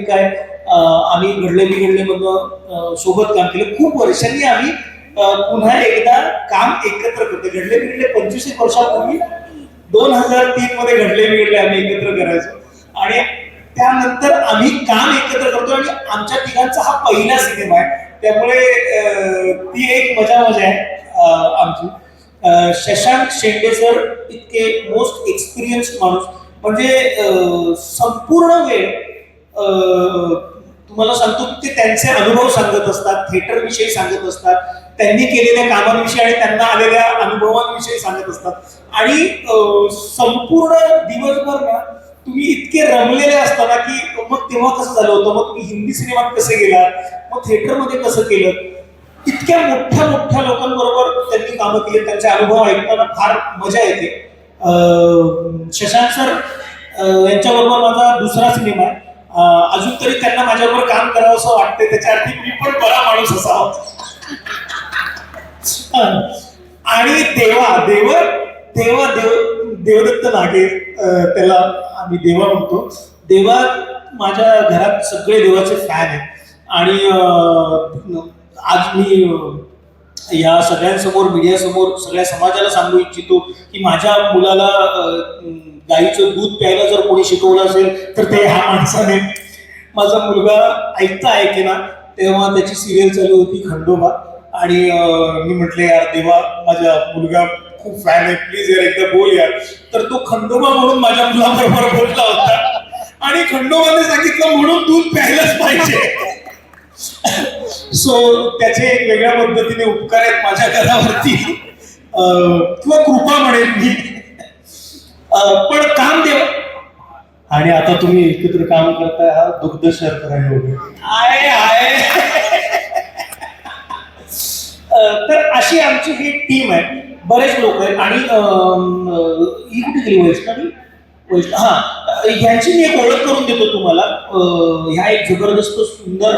नवीन काय आम्ही घडले बिघडले मधनं सोबत काम केलं. खूप वर्षांनी आम्ही पुन्हा एकदा काम एकत्र करतो. घडले बिघडले पंचवीस एक वर्षापूर्वी दोन हजार तीन मध्ये घडले बिघडले आम्ही एकत्र करायचो. आणि त्यानंतर आम्ही काम एकत्र करतो आणि आमच्या तिघांचा हा पहिला सिनेमा आहे. त्यामुळे ती एक मजा मजा आहे आमची. शशांक शेंडे सर इतके मोस्ट एक्सपिरियन्स माणूस. म्हणजे संपूर्ण वेळ तुम्हाला सांगतो ते त्यांचे अनुभव सांगत असतात थिएटरविषयी सांगत असतात त्यांनी केलेल्या कामांविषयी आणि त्यांना आलेल्या अनुभवांविषयी सांगत असतात. आणि संपूर्ण दिवसभर ना तुम्ही इतके रमलेले असताना की मग तेव्हा कसं झालं होतं? मग तुम्ही हिंदी सिनेमात कसे गेलात? मग थिएटरमध्ये कसं केलं? इतक्या मोठ्या मोठ्या लोकांबरोबर त्यांनी कामं केली त्यांचे अनुभव ऐकताना फार मजा येते. शशांक सर यांच्याबरोबर माझा दुसरा सिनेमा आहे. अजून तरी त्यांना माझ्याबरोबर काम करावं असं वाटतंय त्याच्या अर्थी मी पण बरा माणूस असावा. आणि देवा देव देवा देव देवदत्त नागे त्याला आम्ही देवा म्हणतो. देवा माझ्या घरात सगळे देवाचे फॅन आहेत. आणि आज मी या सगळ्यांसमोर मीडियासमोर सगळ्या समाजाला सांगू इच्छितो की माझ्या मुलाला गाईचं दूध प्यायला जर कोणी शिकवलं असेल तर ते ह्या माणसाने. माझा मुलगा ऐकता ऐके ना तेव्हा त्याची सिरियल चालू होती खंडोबा. आणि मी म्हटले यार देवा माझा मुलगा खूप फॅन आहे प्लीज यार एकदा बोल यार. तर तो खंडोबा म्हणून माझ्या मुलाबरोबर बोलला होता. आणि खंडोबाने सांगितलं म्हणून दूध प्यायलाच पाहिजे. सो त्याचे एक वेगळ्या पद्धतीने उपकार आहेत माझ्या घरावरती. अं, किंवा कृपा म्हणेन मी. पण काम देव आणि आता तुम्ही एकत्र काम करताय हा दुग्ध शर्करा योग आहे. आहे अं, तर अशी आमची ही टीम आहे. बरेच लोक आहेत. आणि ही कुठे गेली वैष्णवी वैष्णव हा ह्याची ह्यांची मी एक ओळख करून देतो तुम्हाला. ह्या एक जबरदस्त सुंदर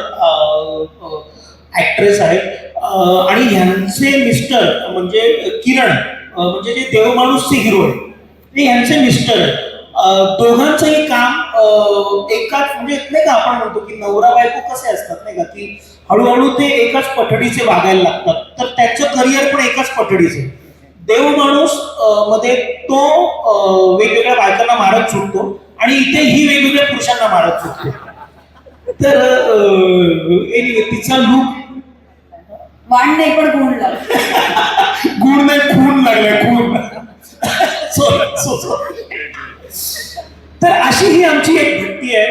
ऍक्ट्रेस आहेत आणि ह्यांचे मिस्टर म्हणजे किरण म्हणजे जे देवमाणूसचे हिरो आहेत ते ह्यांचे मिस्टर आहेत. दोघांचंही काम एकाच म्हणजे नाही का आपण म्हणतो की नवरा बायको कसे असतात नाही का? की हळूहळू ते एकाच पठडीचे वागायला लागतात. तर त्याचं करिअर पण एकाच पठडीचे देव माणूसमध्ये तो वेगवेगळ्या बायकांना मारत सुटतो आणि इथे ही वेगवेगळ्या पुरुषांना मारत सुटतो. तर तिचा लूक वाण नाही पण गुण लाव गुण नाही खून लागलाय खून. तर अशी ही आमची एक वृत्ती आहे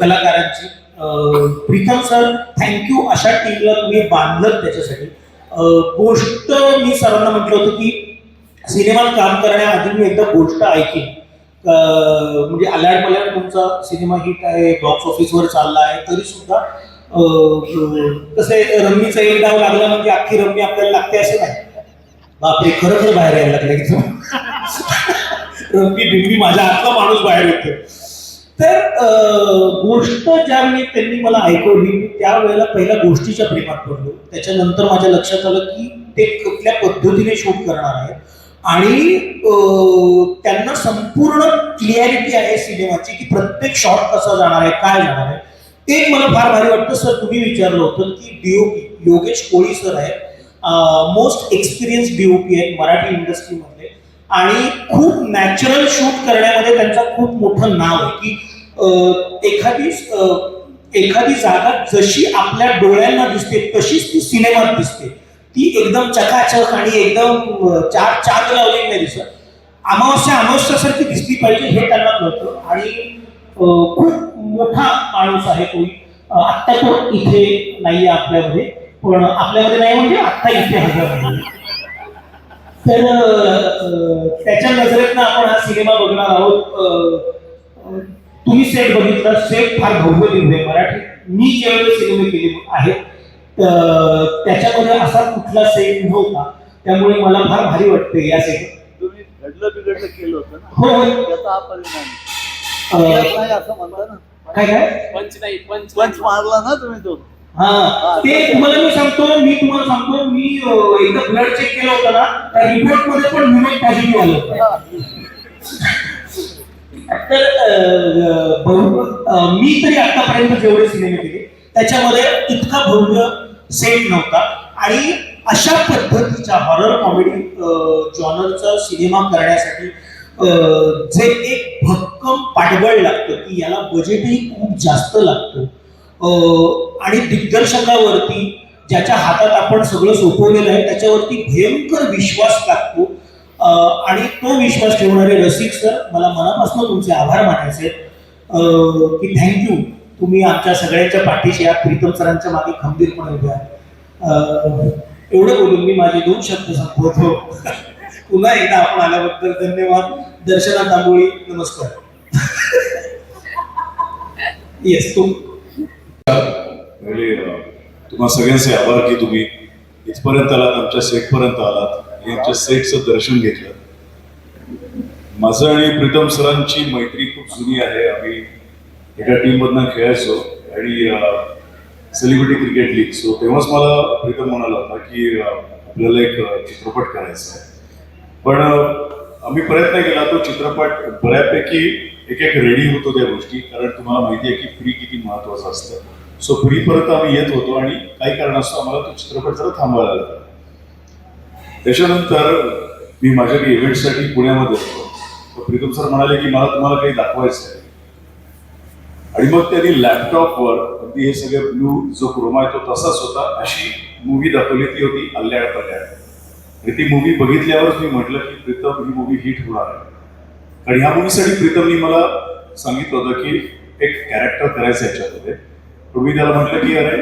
कलाकारांची. अं, प्रीतम सर थँक्यू अशा टीमला तुम्ही बांधलं त्याच्यासाठी. गोष्ट मी सरांना म्हटलं होतं की सिनेमात काम करण्याआधी मी एकदा गोष्ट ऐकेन. म्हणजे अलाड पलाड तुमचा सिनेमा हिट आहे बॉक्स ऑफिसवर चालला आहे तरी सुद्धा अं, रम्मीचा एक डाव लागला म्हणजे अख्खी रम्मी आपल्याला लागते असे नाही. बापरे खरं खरं बाहेर यायला लागलं. रम्मी बिम्मी माझ्या आतला माणूस बाहेर येतो तर गोष्ट ज्यावेळी त्यांनी मला ऐकवली मी त्यावेळेला पहिल्या गोष्टीच्या प्रेमात पडलो. त्याच्यानंतर माझ्या लक्षात आलं की ते कुठल्या पद्धतीने शूट करणार आहे आणि त्यांना संपूर्ण क्लिअरिटी आहे सिनेमाची की प्रत्येक शॉट कसा जाणार आहे काय जाणार आहे. एक मला फार भारी वाटतं सर तुम्ही विचारलं होतं की डीओपी योगेश कोळी सर आहे मोस्ट एक्सपिरियन्स डीओपी आहेत मराठी इंडस्ट्रीमध्ये आणि खूप नॅचरल शूट करण्यामध्ये त्यांचं खूप मोठं नाव आहे की एखादी एखादी जागा जशी आपल्या डोळ्यांना दिसते तशीच ती सिनेमात दिसते. ती एकदम चकाचक आणि एकदम चार चार लावलेली नाही दिसत. अमावस्या अमावस्यासारखी दिसली पाहिजे हे त्यांना कळतं. आणि खूप मोठा माणूस आहे कोणी आत्ता तो इथे आहे आपल्यामध्ये. पण आपल्यामध्ये नाही म्हणजे आत्ता इथे हजर नाही तर त्याच्या नजरेतनं आपण हा सिनेमा बघणार आहोत. तुम्ही सेट बघितला सेट फार भव्य दिव्य आहे मराठी. मी जेवढे सिनेमे केले आहेत त्याच्यामध्ये असा कुठला सेट नव्हता. त्यामुळे मला फार भारी वाटते या सेट तुम्ही घडलं बिघडलं केलं होतं ना? हो हो. त्याचा हा परिणाम. असं म्हणता ना. काय काय? पंच नाही पंच पंच मारला ना तुम्ही तो. हा ते तुम्हाला मी सांगतो मी तुम्हाला सांगतो मी एकदा ब्लड चेक केलं होतं ना त्या रिपोर्टमध्ये पण ह्युमन पॉझिटिव्ह आलं तर मी तरी आतापर्यंत जेवढे सिनेमे केले त्याच्यामध्ये इतका भव्य सेट नव्हता. आणि अशा पद्धतीच्या हॉरर कॉमेडी जॉनरचा सिनेमा करण्यासाठी जे एक भक्कम पाठबळ लागतं की याला बजेटही खूप जास्त लागतं. आणि दिग्दर्शकावरती ज्याच्या हातात आपण सगळं सोपवलेलं आहे त्याच्यावरती भयंकर विश्वास टाकतो आणि तो विश्वास ठेवणारे रसिक सर मला मनापासून तुमचे आभार मानायचे आहेत. की थँक्यू तुम्ही आमच्या सगळ्यांच्या पाठीशी या प्रीतम सरांच्या मागे खंबीरपणे उभे आहात. एवढं बोलून मी माझे दोन शब्द संपवतो. पुन्हा एकदा आपण आल्याबद्दल धन्यवाद. दर्शना तांबोळी नमस्कार. येस तुम तुम्हा सगळ्यांचे आभार की तुम्ही इथपर्यंत आलात आमच्या सेटपर्यंत आलात आणि आमच्या सेटचं दर्शन घेतलं. माझं आणि प्रीतम सरांची मैत्री खूप जुनी आहे. आम्ही एका टीममधनं खेळायचो आणि सेलिब्रिटी क्रिकेट लीग सो तेव्हाच मला प्रीतम म्हणाला होता की आपल्याला एक चित्रपट करायचा आहे. पण आम्ही प्रयत्न केला. तो चित्रपट बऱ्यापैकी एक एक रेडी होतो त्या गोष्टी. कारण तुम्हाला माहिती आहे की फ्री किती महत्वाचं असतं. सो घरी परत आम्ही येत होतो आणि काही कारणास्तव आम्हाला तो चित्रपट जरा थांबवायला लागला. त्याच्यानंतर मी माझ्या काही इव्हेंटसाठी पुण्यामध्ये होतो. प्रीतम सर म्हणाले की मला तुम्हाला काही दाखवायचं आहे. आणि मग त्यांनी लॅपटॉपवर अगदी हे सगळे ब्लू जो क्रोमा आहे तो तसाच होता. अशी मूवी दाखवली. ती होती अल्ल्याड पल्याड आणि ती मूवी बघितल्यावरच मी म्हटलं की प्रीतम ही मूवी हिट होणार आहे. आणि ह्या मूवीसाठी प्रीतमनी मला सांगितलं होतं की एक कॅरेक्टर करायचं याच्यामध्ये. तुम्ही त्याला म्हटलं की अरे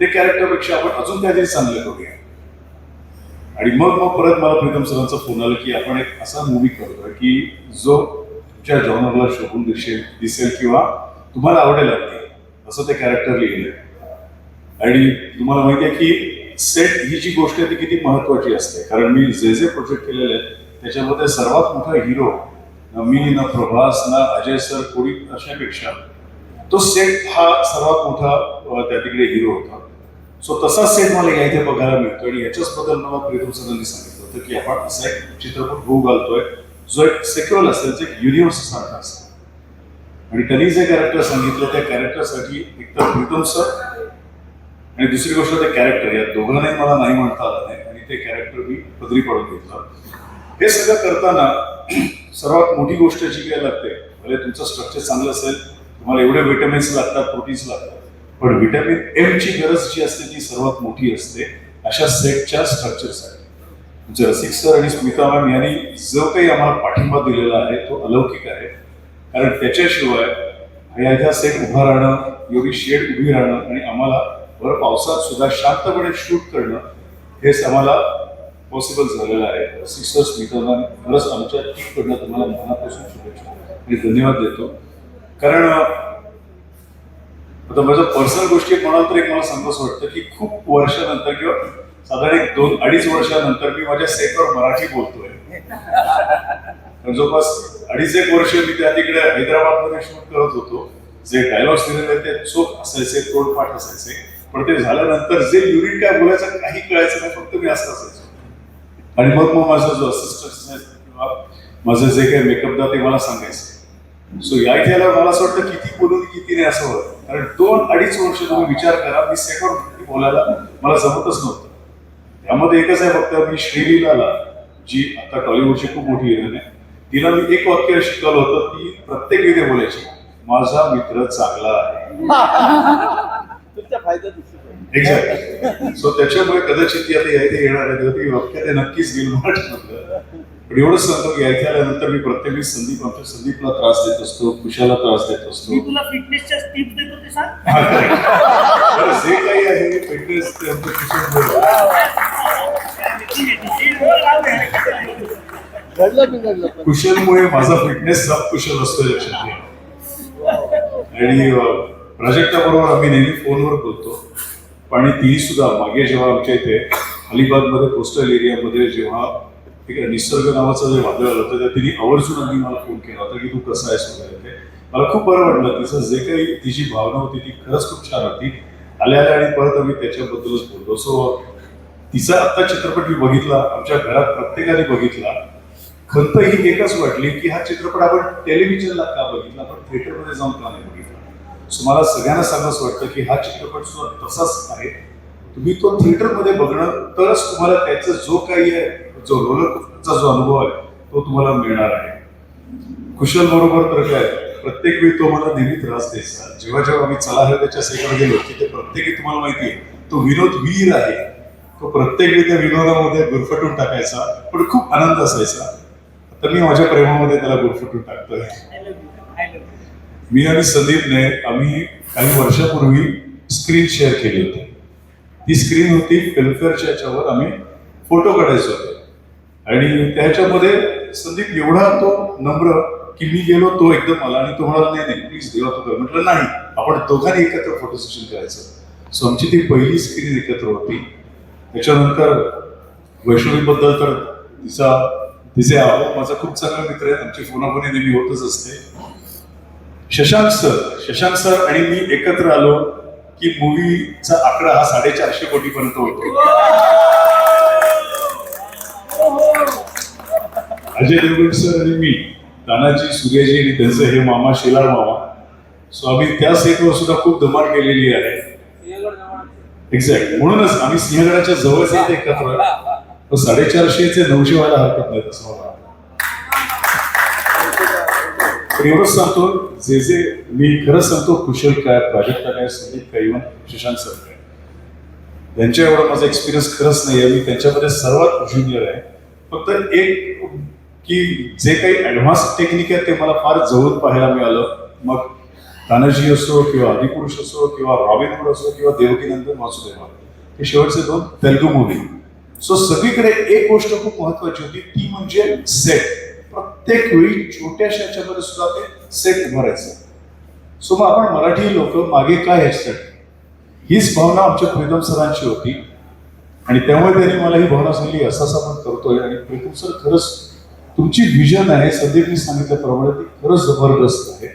ते कॅरेक्टरपेक्षा आपण अजून काहीतरी चांगलं करूया आणि मग मग परत मला प्रीतम सरांचा फोन आला की आपण एक असा मूवी करतोय की जो तुमच्या जॉनरला शोभून दिसेल दिसेल किंवा तुम्हाला आवडेल अगदी असं ते कॅरेक्टर लिहिलंय. आणि तुम्हाला माहिती आहे की सेट ही जी गोष्ट आहे ती किती महत्वाची असते. कारण मी जे जे प्रोजेक्ट केलेले आहेत त्याच्यामध्ये सर्वात मोठा हिरो ना मी ना प्रभास ना अजय सर कोणी अशापेक्षा तो सेट हा सर्वात मोठा त्या तिकडे हिरो होता. सो तसा सेट मला या इथे बघायला मिळतो आणि याच्याच बद्दल मला प्रीतम सरांनी सांगितलं होतं की आपण असा एक चित्रपट होऊ घालतोय जो एक सेक्युअल असेल जो एक युनिव्हर्स सारखा असेल. आणि त्यांनी जे कॅरेक्टर सांगितलं त्या कॅरेक्टरसाठी एकतर प्रीतम सर आणि दुसरी गोष्ट ते कॅरेक्टर या दोघांनाही मला नाही म्हणता आलं नाही. आणि ते कॅरेक्टर मी पदरी पडून घेतलं. हे सगळं करताना सर्वात मोठी गोष्ट जी काय लागते भले तुमचं स्ट्रक्चर चांगलं असेल तुम्हाला एवढे विटॅमिन्स लागतात प्रोटीन्स लागतात. पण विटॅमिन एम ची गरज जी असते ती सर्वात मोठी असते अशा सेटच्या स्ट्रक्चरसाठी म्हणजे रसिक सर आणि स्मिता मॅम यांनी जो काही आम्हाला पाठिंबा दिलेला आहे तो अलौकिक आहे. कारण त्याच्याशिवाय ह्या ह्या सेट उभा राहणं एवढी शेड उभी राहणं आणि आम्हाला भर पावसात सुद्धा शांतपणे शूट करणं हेच आम्हाला पॉसिबल झालेलं आहे. सिस्टर्स मित्रांना स्मिता मॅम खरंच आमच्या टीमकडनं तुम्हाला मनापासून शुभेच्छा. आणि धन्यवाद देतो. कारण आता माझ्या पर्सनल गोष्टी म्हणाल तर एक मला सांगावंसं वाटतं की खूप वर्षानंतर किंवा साधारण एक दोन अडीच वर्षानंतर मी माझ्या सेटवर मराठी बोलतोय. जवळपास अडीच एक वर्ष मी त्या तिकडे हैदराबादमध्ये शूट करत होतो. जे डायलॉग्स दिलेले ते चोख असायचे तोडपाठ असायचे. पण ते झाल्यानंतर जे युनिट काय बोलायचं काही कळायचं नाही फक्त मी असं असायचो. आणि मग मग माझा जो असिस्टंट किंवा माझं जे काही मेकअपदा ते मला सांगायचं. सो या इथे मला असं वाटतं किती बोलून किती नाही असं होतं. कारण दोन अडीच वर्ष तुम्ही विचार करा मी सेकंड बोलायला मला जमतच नव्हतं. त्यामध्ये एकच आहे फक्त मी श्रीलीलाला जी आता टॉलिवूडची खूप मोठी हिरोईन आहे तिला मी एक वाक्य शिकवलं होतं ती प्रत्येक वेळी बोलायची माझा मित्र चांगला आहे. एक्झॅक्ट सो त्याच्यामुळे कदाचित ती आता येणार आहे ती वाक्य ते नक्कीच घेईल मराठीमधलं पण एवढंच सांगतो की या इथे आल्यानंतर मी प्रत्येक वेळी संदीप आमच्या संदीपला त्रास देत असतो कुशाला त्रास देत असतो मी तुला फिटनेसच्या टिप्स देतो ते सांग. बरं, जे काही आहे फिटनेस ते आमचं किशोर बोलतो. घडलं की घडलं पण कुशलमुळे माझा फिटनेस सब कुशल असतो हे लक्षात घ्या आणि प्राजक्ता बरोबर आम्ही नेहमी फोनवर बोलतो आणि ती सुद्धा मागे जेव्हा आमच्या इथे अलिबागमध्ये कोस्टल एरियामध्ये जेव्हा ठीक आहे निसर्ग नावाचं जे वादळ आलं होतं त्या तिने आवर्जून आम्ही मला फोन केला होता की तू कसं आहेस वगैरे ते. मला खूप बरं वाटलं तिचं जे काही तिची भावना होती ती खरंच खूप छान होती. आल्या आल्या आणि परत आम्ही त्याच्याबद्दलच बोललो. सो तिचा आत्ता चित्रपट मी बघितला आमच्या घरात प्रत्येकाने बघितला. खंत ही एकच वाटली की हा चित्रपट आपण टेलिव्हिजनला का बघितला? आपण थिएटरमध्ये जाऊन का नाही बघितला? सो मला सगळ्यांना सांगायचं वाटतं की हा चित्रपट सुद्धा तसाच आहे. तुम्ही तो थिएटरमध्ये बघणं तरच तुम्हाला त्याचं जो काही आहे जो रोलरचा जो अनुभव आहे तो तुम्हाला मिळणार आहे. कुशल बरोबर तर काय प्रत्येक वेळी तो मला नेहमी त्रास द्यायचा जेव्हा जेव्हा आम्ही चला हर त्याच्या सेकडे गेलो की ते प्रत्येकी तुम्हाला माहिती आहे तो विनोद वीर आहे. तो प्रत्येक वेळी त्या विनोदामध्ये गुरफटून टाकायचा पण खूप आनंद असायचा. आता मी माझ्या प्रेमामध्ये त्याला गुरफटून टाकतोय. मी आणि संदीपने आम्ही काही वर्षापूर्वी स्क्रीन शेअर केली होती. ती स्क्रीन होती फिल्मफेअरच्या याच्यावर आम्ही फोटो काढायचो. होतो आणि त्याच्यामध्ये संदीप एवढा तो नम्र की मी गेलो तो एकदम मला आणि तो म्हणाला नाही नाही प्लीज देवा तो म्हटलं नाही आपण दोघांनी एकत्र फोटो सेशन करायचं. सो आमची ती पहिली स्क्रीन एकत्र होती. त्याच्यानंतर वैष्णवीबद्दल तर तिचा तिचे आहो माझा खूप चांगला मित्र आहे. आमची फोनाफोनी नेहमी होतच असते. शशांक सर शशांक सर आणि मी एकत्र आलो की मूवीचा आकडा हा साडेचारशे कोटी पर्यंत होतो अजय देवगड सर आणि मी तानाजी सूर्याजी आणि त्यांचं हे मामा शेलार मामा. सो आम्ही त्या सेटवर सुद्धा खूप धमाल केलेली आहे. एक्झॅक्ट म्हणूनच आम्ही सिंहगडाच्या जवळच येत एकत्र साडेचारशेचे नऊशे व्हायला हरकत नाही तसं मला एवढंच सांगतो जे जे मी खरंच सांगतो कुशल काय प्राजक्ता काय संदीप काय इव्हन शशांक सर काय. त्यांच्या एवढा माझा एक्सपिरियन्स खरंच नाही आहे मी त्यांच्यामध्ये सर्वात ज्युनियर आहे. फक्त एक की जे काही ॲडव्हान्स टेक्निक आहे ते मला फार जवळून पाहायला मिळालं. मग तानाजी असो किंवा आदिपुरुष असो किंवा रॉबिन असो किंवा देवकीनंदन वासुदेवा. हे शेवटचे दोन तेलगू मूवी सो सगळीकडे एक गोष्ट खूप महत्वाची होती. ती म्हणजे सेट प्रत्येक वेळी छोट्याशा याच्यामध्ये सुद्धा ते सेट उभारायचं सो मग आपण मराठी लोक मागे काय ह्याच्यासाठी हीच भावना आमच्या प्रीतम सरांची होती. आणि त्यामुळे त्यांनी मला ही भावना सांगली असं असं आपण करतोय. आणि प्रीतम सर खरंच तुमची विजन आहे संदीपनी सांगितल्याप्रमाणे ती खरंच जबरदस्त आहे.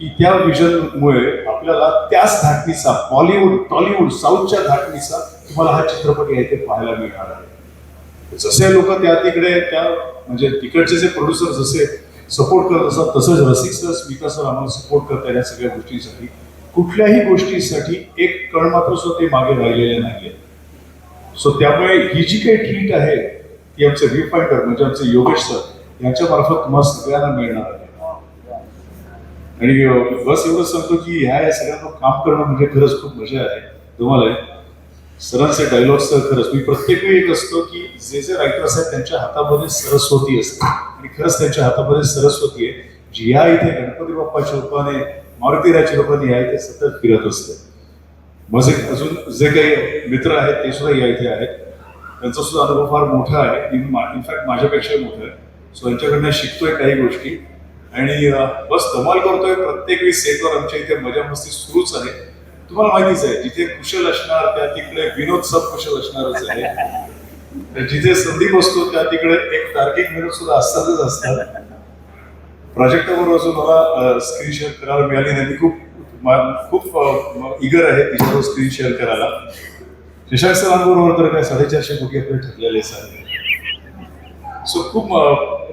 की त्या विजनमुळे आपल्याला त्याच धाटणीचा बॉलिवूड टॉलिवूड साऊथच्या धाटणीचा तुम्हाला हा चित्रपट आहे ते पाहायला मिळणार आहे. जसे लोक त्या तिकडे त्या म्हणजे तिकडचे जे प्रोड्युसर जसे सपोर्ट करत असतात तसंच रसिक सर स्मिता सर आम्हाला सपोर्ट करतात या सगळ्या गोष्टींसाठी. कुठल्याही गोष्टीसाठी एक कण मात्र सुद्धा ते मागे राहिलेले नाहीये. सो त्यामुळे ही जी काही ट्रीट आहे ती आमचे रिफायंडर म्हणजे आमचे योगेश सर यांच्या मार्फत तुम्हाला सगळ्यांना मिळणार आहे. आणि बस एवढंच सांगतो की ह्या या सगळ्यांना काम करणं म्हणजे खरंच खूप मजा आहे. तुम्हाला सरांचे डायलॉग्स तर खरंच मी प्रत्येक वेळी एक असतो की जे जे रायटर्स आहेत त्यांच्या हातामध्ये सरस्वती असते. आणि खरंच त्यांच्या हातामध्ये सरस्वती आहे जी या इथे गणपती बाप्पाच्या रूपाने मारुतीराच्या रूपाने या इथे सतत फिरत असते. माझे अजून जे काही मित्र आहेत ते सुद्धा या इथे आहेत. त्यांचा सुद्धा अनुभव फार मोठा आहे. इनफॅक्ट माझ्यापेक्षाही मोठा आहे. सो यांच्याकडनं शिकतोय काही गोष्टी. आणि बस धमाल करतोय. प्रत्येक वेळी सेटवर आमच्या इथे मजा मस्ती सुरूच आहे. तुम्हाला माहितीच आहे जिथे कुशल असणार त्या तिकडे विनोद सब कुशल असणारच आहे. जिथे संदीप असतो त्या तिकडे एक तार्किक विनोद सुद्धा असतातच असतात. प्राजक्ताबरोबर असून मला स्क्रीन शेअर करायला मिळाली नाही. मी खूप खूप इगर आहे तिच्यावर स्क्रीन शेअर करायला. शशांक सरांबरोबर तर काय साडेचारशे कोटी आपले ठरलेले आहेत सो खूप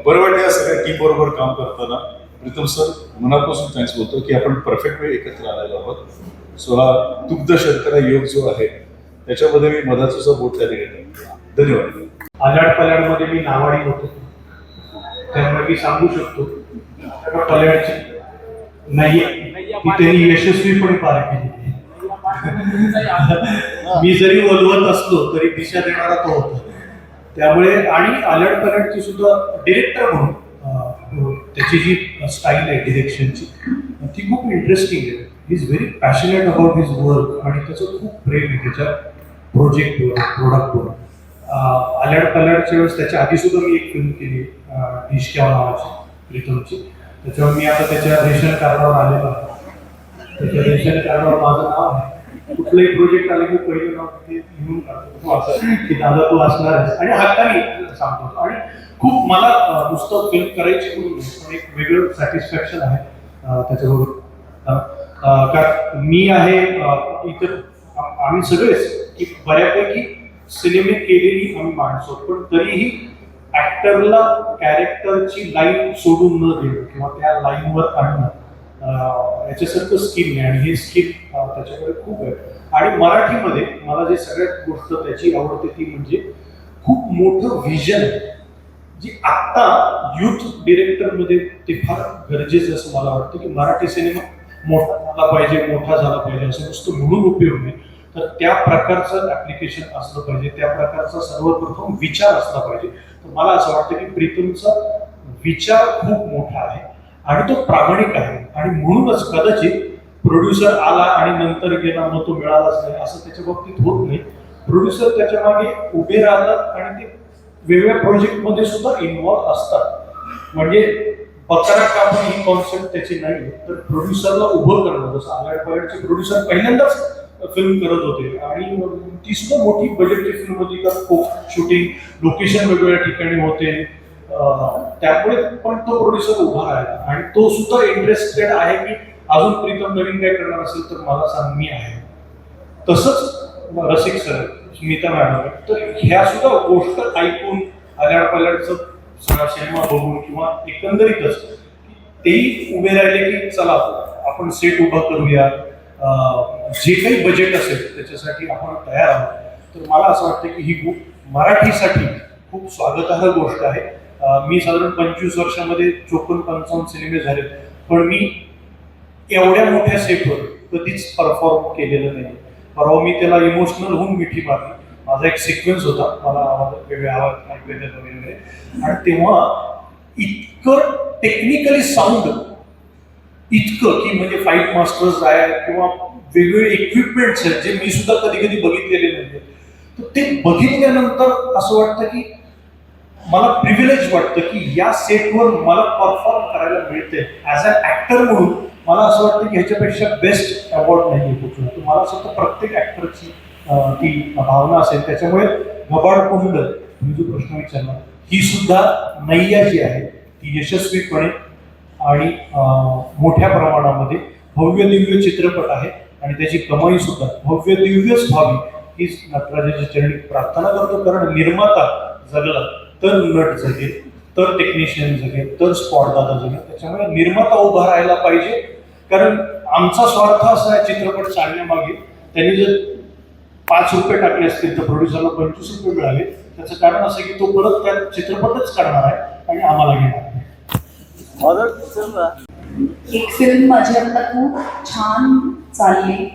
बरं वाटलं या सगळ्या टीम बरोबर काम करताना. प्रीतम सर मनापासून थँक्स बोलतो की आपण परफेक्ट वेळ एकत्र आलेलो आहोत. सो हा दुग्ध शर्करा योग जो आहे त्याच्यामध्ये मी मधाचा सुद्धा बोट त्या ठिकाणी धन्यवाद. आलाड पलाडमध्ये मी नावाडी होतो. त्यामुळे मी सांगू शकतो पलाडची नाही त्यांनी यशस्वीपणे पार केली. मी जरी वलवत असलो तरी दिशा देणारा तो होता. त्यामुळे आणि आलड पलाडची सुद्धा डिरेक्टर म्हणून त्याची जी स्टाईल आहे डिरेक्शनची ती खूप इंटरेस्टिंग आहे. He is very passionate about his work आणि त्याचं खूप प्रेम आहे त्याच्या प्रोजेक्टवर प्रोडक्टवर आल्याड पल्याडच्या वेळेस त्याच्या आधी सुद्धा मी एक फिल्म केली इश्क्या नावाची प्रीतमची. त्याच्यावर मी आता त्याच्या रेशन कार्डावर आलेलो आहे. त्याच्या रेशन कार्डावर माझं नाव आहे. कुठलंही प्रोजेक्ट आले की पहिलं नाव ते घेऊन काढतो असं की दादा तू असणार आणि हक्कानी सांगतो. आणि खूप मला नुसतं फिल्म करायची म्हणून पण एक वेगळं सॅटिस्फॅक्शन आहे त्याच्याबरोबर. कारण मी आहे इतर आम्ही सगळेच की बऱ्यापैकी सिनेमे केलेली आम्ही माणसो. आहोत. पण तरीही ऍक्टरला कॅरेक्टरची लाईन सोडून न देणं किंवा त्या लाईनवर आणणं याच्यासारखं स्किल नाही आणि हे स्किल त्याच्याकडे खूप आहे. आणि मराठीमध्ये मला जे सगळ्यात गोष्ट त्याची आवडते ती म्हणजे खूप मोठं व्हिजन जी आत्ता युथ डिरेक्टरमध्ये ते फार गरजेचं असं मला वाटतं की मराठी सिनेमा मोठा झाला पाहिजे मोठा झाला पाहिजे असं नुसतं म्हणून उपयोग नाही. तर त्या प्रकारचं ॲप्लिकेशन असलं पाहिजे त्या प्रकारचा सर्वप्रथम विचार असला पाहिजे. तर मला असं वाटतं की प्रीतमचा विचार खूप मोठा आहे. आणि तो प्रामाणिक आहे. आणि म्हणूनच कदाचित प्रोड्युसर आला आणि नंतर गेला मग तो मिळालाच नाही असं त्याच्या बाबतीत होत नाही. प्रोड्युसर त्याच्यामागे उभे राहतात आणि ते वेगवेगळ्या प्रोजेक्टमध्ये सुद्धा इन्व्हॉल्व असतात. म्हणजे बकरा कापण ही कॉन्सेप्ट त्याची नाही. तर प्रोड्युसरला उभं करणं जसं आगाड पगाडचे प्रोड्युसर पहिल्यांदाच फिल्म करत होते. आणि ती सुद्धा मोठी बजेटची फिल्म होती कारण शूटिंग लोकेशन वेगवेगळ्या ठिकाणी होते. त्यामुळे पण तो प्रोड्युसर उभा राहिला. आणि तो सुद्धा इंटरेस्टेड आहे की अजून प्रीतम नवीन काय करणार असेल तर मला सांग मी आहे. तसंच रसिक सर स्मिता मॅडम तर ह्या सुद्धा गोष्ट ऐकून आल्याड पल्याडचं सगळा सिनेमा बघून किंवा एकंदरीतच तेही उभे राहिले की चला आपण सेट उभा करूया. जे काही बजेट असेल त्याच्यासाठी आपण तयार आहोत. तर मला असं वाटतं की ही बुक मराठीसाठी खूप स्वागतार्ह गोष्ट आहे. मी साधारण पंचवीस वर्षामध्ये चोपन्न पंचावन्न सिनेमे झाले पण मी एवढ्या मोठ्या सेटवर कधीच परफॉर्म केलेलं नाही. परवा मी त्याला इमोशनल होऊन मिठी मारली. माझा एक सिक्वेन्स होता. मला आवाज वेगळे आवाज वगैरे आणि तेव्हा इतकं टेक्निकली साऊंड इतकं की म्हणजे फाईट मास्टर्स आहे किंवा वेगवेगळे इक्विपमेंट्स आहेत जे मी सुद्धा कधी कधी बघितलेले नाही तर ते बघितल्यानंतर असं वाटतं की मला प्रिव्हिलेज वाटतं की या सेटवर मला परफॉर्म करायला मिळते. ॲज अन ॲक्टर म्हणून मला असं वाटतं की ह्याच्यापेक्षा बेस्ट अवॉर्ड नाही आहे कुठला तर मला असं वाटतं प्रत्येक ॲक्टरची ती भावना असेल. त्याच्यामुळे घबाडकुंड मी जो प्रश्न विचारला ही सुद्धा नैया जी आहे ती यशस्वीपणे आणि मोठ्या प्रमाणामध्ये भव्य दिव्य चित्रपट आहे आणि त्याची कमाई सुद्धा भव्य दिव्यच व्हावी हीच नटराजाच्या चरणी प्रार्थना करतो. कारण निर्माता जगला. तर नट जगेल तर टेक्निशियन जगेल तर स्पॉट दादा जगेल त्याच्यामुळे निर्माता उभा राहायला पाहिजे. कारण आमचा स्वार्थ असा आहे चित्रपट चालण्यामागे. त्यांनी जर पाच रुपये टाकले असतील तर प्रोड्युसरला पंचवीस रुपये मिळाले. त्याचं कारण असं की तो परत त्या चित्रपटच करणार आहे आणि आम्हाला घेणार आहे एक फिल्म माझी आता खूप छान चालली.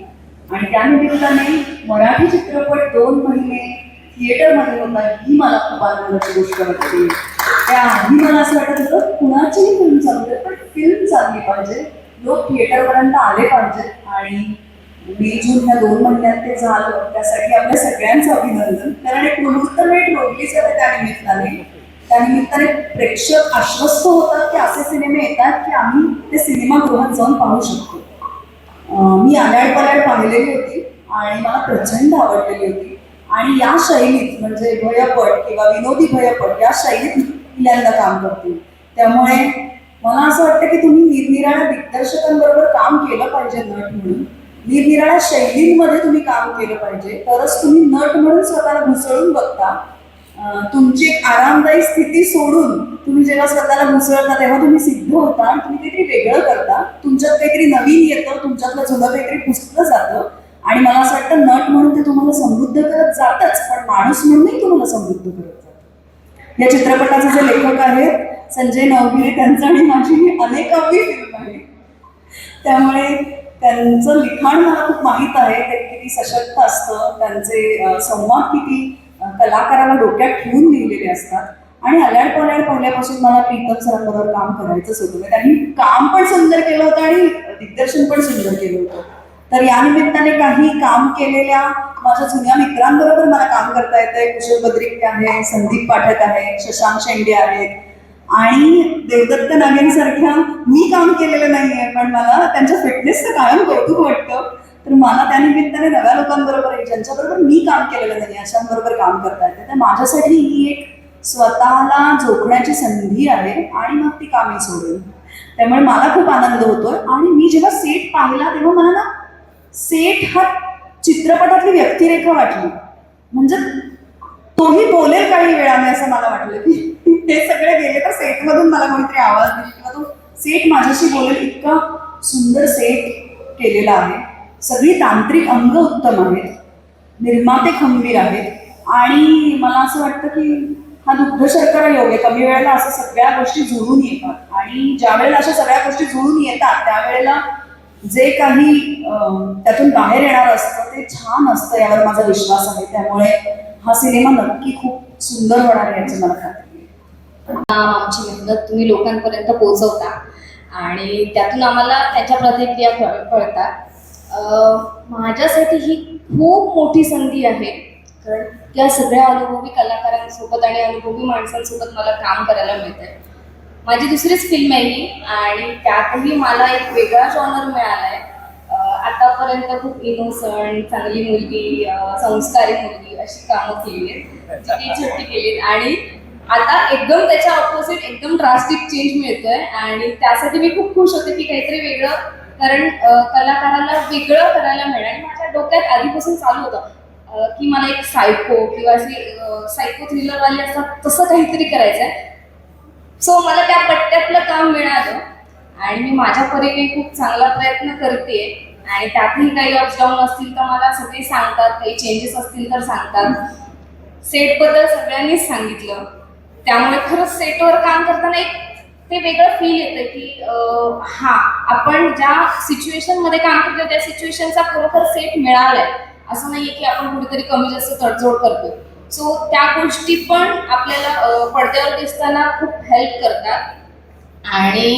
आणि त्या निमित्ताने मराठी चित्रपट दोन महिने थिएटरमध्ये होता ही मला खूप आनंदाची गोष्ट वाटते त्याआधी मला असं वाटत होतं कुणाचीही फिल्म चालू आहे पण फिल्म चालली पाहिजे. लोक थिएटरपर्यंत आले पाहिजेत आणि मे जून ह्या दोन महिन्यात ते झालं त्यासाठी आपल्या सगळ्यांचं अभिनंदन. कारण एक मुहूर्तमेढ रोडलीच आहे त्या निमित्ताने. त्या निमित्ताने प्रेक्षक आश्वस्त होतात की असे सिनेमे येतात की आम्ही ते सिनेमागृहात जाऊन पाहू शकतो. मी आल्याड पलाड पाहिलेली होती आणि मला प्रचंड आवडलेली होती. आणि या शैलीत म्हणजे भयपट किंवा विनोदी भयपट या शैलीत पहिल्यांदा काम करते त्यामुळे मला असं वाटतं की तुम्ही निरनिराळ्या दिग्दर्शकांबरोबर काम केलं पाहिजे नट म्हणून. निरनिराळ्या शैलींमध्ये तुम्ही काम केलं पाहिजे. तरच तुम्ही नट म्हणून स्वतःला घुसळून बघता. तुमची एक आरामदायी स्थिती सोडून तुम्ही जेव्हा स्वतःला घुसळता तेव्हा तुम्ही सिद्ध होता आणि तुम्ही काहीतरी वेगळं करता. तुमच्यात काहीतरी नवीन येतं तुमच्यातलं जुनं काहीतरी पुसलं जातं. आणि मला असं वाटतं नट म्हणून ते तुम्हाला समृद्ध करत जातच पण माणूस म्हणूनही तुम्हाला समृद्ध करत या चित्रपटाचे जे लेखक आहेत संजय नवगिरे त्यांचं आणि माझी ही अनेकावी फिल्म आहे त्यामुळे त्यांचं लिखाण मला खूप माहीत आहे ते किती सशक्त असतं त्यांचे संवाद किती कलाकाराला डोक्यात ठेवून लिहिलेले असतात. आणि अल्याड पल्याड पहिल्यापासून मला प्रीतम सरांबरोबर काम करायचंच होतं. म्हणजे त्यांनी काम पण सुंदर केलं होतं आणि दिग्दर्शन पण सुंदर केलं होतं. तर या निमित्ताने काही काम केलेल्या माझ्या जुन्या मित्रांबरोबर मला काम करता येतंय. कुशल बद्रिके आहे संदीप पाठक आहे शशांक शेंडे आहेत. आणि देवदत्त नागेन सारख्या मी काम केलेलं नाहीये पण मला त्यांच्या फिटनेसचं कायम कौतुक वाटतं. तर मला त्यानिमित्ताने नव्या लोकांबरोबर ज्यांच्याबरोबर मी काम केलेलं नाही अशांबरोबर काम करता येते तर माझ्यासाठी ही एक स्वतःला झोपण्याची संधी आहे आणि मग ती कामी सोडेल त्यामुळे मला खूप आनंद होतोय. आणि मी जेव्हा सेट पाहिला तेव्हा मला ना सेठ हा चित्रपटातली व्यक्तिरेखा वाटली. म्हणजे तोही बोलेल काही वेळाने असं मला वाटलं की हे सगळे गेले तर सेटमधून मला कोणीतरी आवाज देईल किंवा तो सेट माझ्याशी बोलेल इतका सुंदर सेट केलेला आहे. सगळी तांत्रिक अंग उत्तम आहेत. निर्माते खंबीर आहेत. आणि मला असं वाटतं की हा दुग्ध शर्करा योग आहे. कमी वेळेला असं सगळ्या गोष्टी जुळून येतात. आणि ज्या वेळेला अशा सगळ्या गोष्टी जुळून येतात त्यावेळेला जे काही त्यातून बाहेर येणार असतं ते छान असतं यावर माझा विश्वास आहे. त्यामुळे हा सिनेमा नक्की खूप सुंदर होणार आहे याची मला खात्री आमची मेहनत तुम्ही लोकांपर्यंत पोहोचवता आणि त्यातून आम्हाला त्याच्या प्रतिक्रिया कळतात माझ्यासाठी ही खूप मोठी संधी आहे. कारण त्या सगळ्या अनुभवी कलाकारांसोबत आणि अनुभवी माणसांसोबत मला काम करायला मिळतंय. माझी दुसरीच फिल्म आहे ही आणि त्यातही मला एक वेगळा जॉनर मिळाला आहे आतापर्यंत खूप इनोसंट चांगली मुलगी संस्कारी मुलगी अशी कामं केली आहेत छोटी केली आणि आता एकदम त्याच्या ऑपोजिट एकदम ड्रास्टिक चेंज मिळतोय आणि त्यासाठी मी खूप खुश होते की काहीतरी वेगळं कारण कलाकाराला वेगळं करायला मिळेल. आणि माझ्या डोक्यात आधीपासून चालू होतं की मला एक सायको किंवा अशी सायको थ्रिलरवाली असतात तसं काहीतरी करायचं आहे सो मला त्या पट्ट्यातलं काम मिळालं आणि मी माझ्या परीने खूप चांगला प्रयत्न करते आणि त्यातही काही अप्स असतील तर मला सगळे सांगतात काही चेंजेस असतील तर सांगतात. सेटबद्दल सगळ्यांनीच सांगितलं. त्यामुळे खरंच सेटवर काम करताना एक ते वेगळं फील येतं की हा आपण ज्या सिच्युएशनमध्ये काम करतो त्या सिच्युएशनचा खरोखर सेट मिळालाय. असं नाहीये की आपण कुठेतरी कमी जास्त तडजोड करतो सो त्या गोष्टी पण आपल्याला पडद्यावर दिसताना खूप हेल्प करतात. आणि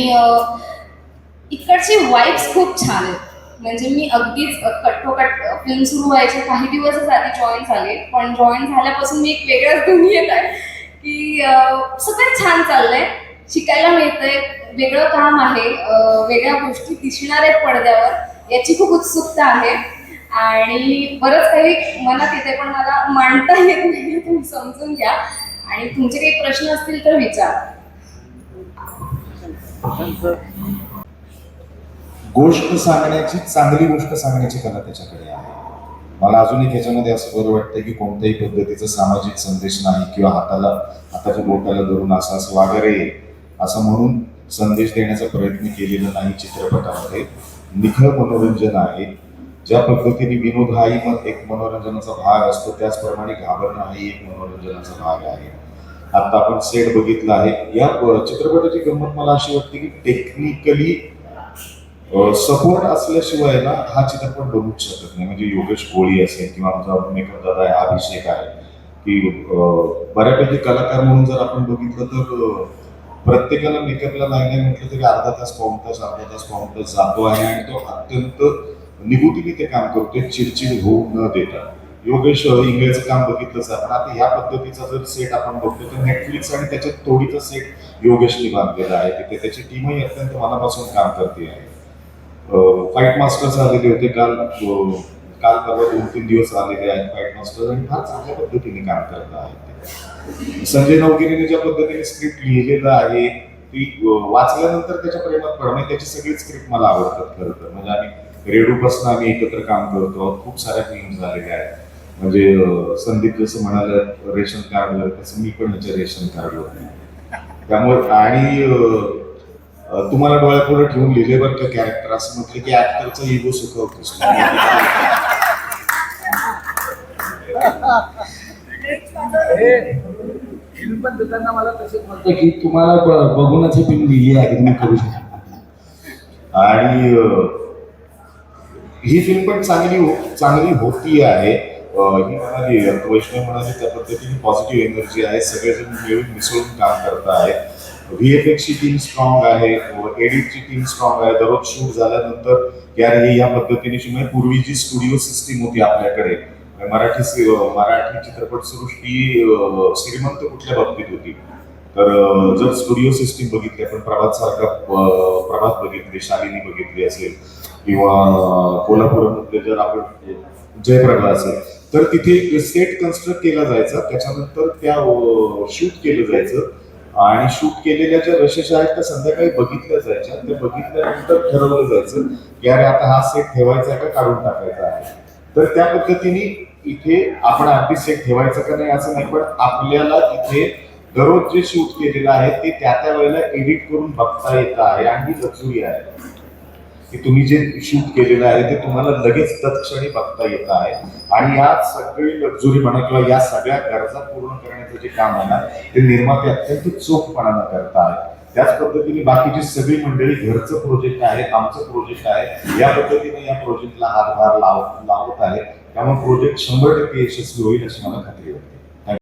इकडची इकडचे वाईब्स खूप छान आहेत. म्हणजे मी अगदीच कट्टोकट फिल्म सुरू व्हायचे काही दिवसच आधी जॉईन झाले. पण जॉईन झाल्यापासून मी एक वेगळ्याच दुनियेत आहे की सगळं छान चाललंय. शिकायला मिळतंय. वेगळं काम आहे. वेगळ्या गोष्टी दिसणार आहेत पडद्यावर. याची खूप उत्सुकता आहे. आणि बरंच काही मनात येते पण मला मांडता येत नाही तुम्ही समजून घ्या. आणि तुमचे काही प्रश्न असतील तर विचार. गोष्ट सांगण्याची चांगली गोष्ट सांगण्याची कला त्याच्याकडे आहे. मला अजून एक ह्याच्यामध्ये असं बरं वाटतं की कोणत्याही पद्धतीचा सामाजिक संदेश नाही किंवा हाताला हाताच्या बोटाला धरून असं असं वागरे असं म्हणून संदेश देण्याचा प्रयत्न केलेला नाही चित्रपटामध्ये. निखळ मनोरंजन आहे. ज्या पद्धतीने विनोद हाही मग एक मनोरंजनाचा भाग असतो त्याचप्रमाणे घाबरणं हाही एक मनोरंजनाचा भाग आहे. आता आपण सेट बघितला आहे. या चित्रपटाची गंमत मला अशी वाटते की टेक्निकली सपोर्ट असल्याशिवाय ना हा चित्रपट बघूच शकत नाही. म्हणजे योगेश कोळी असेल किंवा आमचा मेकअप दादा आहे अभिषेक आहे की बऱ्यापैकी कलाकार म्हणून जर आपण बघितलं तर प्रत्येकाला मेकअपला नाही म्हटलं तरी अर्धा तास पाऊण तास अर्धा तास पाऊण तास जातो आहे आणि तो अत्यंत निगुटीने ते काम करतोय चिडचिड होऊ न देता. योगेश अं, इंगळेचं काम बघितलंच आहे आता ह्या पद्धतीचा जर सेट आपण बघतो तर नेटफ्लिक्स आणि त्याच्या तोडीचा सेट योगेशने बांधलेला आहे. तिथे त्याची टीमही अत्यंत मनापासून काम करते आहे. फाईट मास्टर्स आलेले होते काल. काल परवा दोन तीन दिवस आलेले आहेत फाईट मास्टर्स आणि फार चांगल्या पद्धतीने काम करत आहेत संजय नवगिरीने ज्या पद्धतीने स्क्रिप्ट लिहिलेलं आहे ती वाचल्यानंतर त्याच्या प्रेमात पडणे त्याची सगळी स्क्रिप्ट मला आवडतात खरं तर. म्हणजे आम्ही रेडूपासून आम्ही एकत्र काम करतो. आहोत. खूप साऱ्या फिल्म झालेल्या आहेत. म्हणजे संदीप जसं म्हणालं रेशन कार्ड तसं मी पण याच्या रेशन कार्ड त्यामुळे आणि तुम्हाला डोळ्यापुढे ठेवून लिहिले बरं का कॅरेक्टर असं म्हटलं की ऍक्टरचा इगो सुखवतोस. फिल्म पण देताना मला तसंच म्हणतं की तुम्हाला बघूनच ही फिल्म लिहिली आहे तुम्ही करू शकता. आणि ही फिल्म पण चांगली हो, चांगली होती आहे. ही म्हणाली वैष्णव म्हणाली त्या पद्धतीने पॉझिटिव्ह एनर्जी आहे. सगळेजण मिळून मिसळून काम करत आहेत व्ही एफ ची टीम स्ट्रॉंग आहे. एडिटची टीम स्ट्रॉंग आहे. दररोज शूट झाल्यानंतर यार हे या पद्धतीने शिवाय पूर्वी जी स्टुडिओ सिस्टीम होती आपल्याकडे मराठी मराठी चित्रपट सृष्टी श्रीमंत कुठल्या बाबतीत होती? तर जर स्टुडिओ सिस्टीम बघितली आपण प्रभात सारखा प्रभात बघितली शालिनी बघितली असेल किंवा अं, कोल्हापूरमधले जर आपण जयप्रकाश असेल तर तिथे सेट कन्स्ट्रक्ट केला जायचा. त्याच्यानंतर त्या शूट केलं जायचं. आणि शूट केलेल्या ज्या रशेस आहेत त्या संध्याकाळी बघितल्या जायच्या. त्या बघितल्यानंतर ठरवलं जायचं की अरे आता हा सेट ठेवायचा आहे का काढून टाकायचा आहे? तर त्या पद्धतीने इथे आपण अगदी सेट ठेवायचा का नाही असं नाही पण आपल्याला इथे दररोज जे शूट केलेलं आहे ते त्या त्या वेळेला एडिट करून बघता येतं आहे आणि ही लक्झुरी आहे. की तुम्ही जे शूट केलेलं आहे ते तुम्हाला लगेच तत्क्षणी बघता येत आहे. आणि या सगळी लक्झुरी म्हणा किंवा या सगळ्या गरजा पूर्ण करण्याचं जे काम आहे ना ते निर्माते अत्यंत चोखपणानं करतायत त्याच पद्धतीने बाकीची सगळी मंडळी घरचं प्रोजेक्ट आहे आमचं प्रोजेक्ट आहे. या पद्धतीने या प्रोजेक्टला हातभार लाव लावत आहे त्यामुळे प्रोजेक्ट शंभर टक्के यशस्वी होईल अशी मला खात्री वाटते.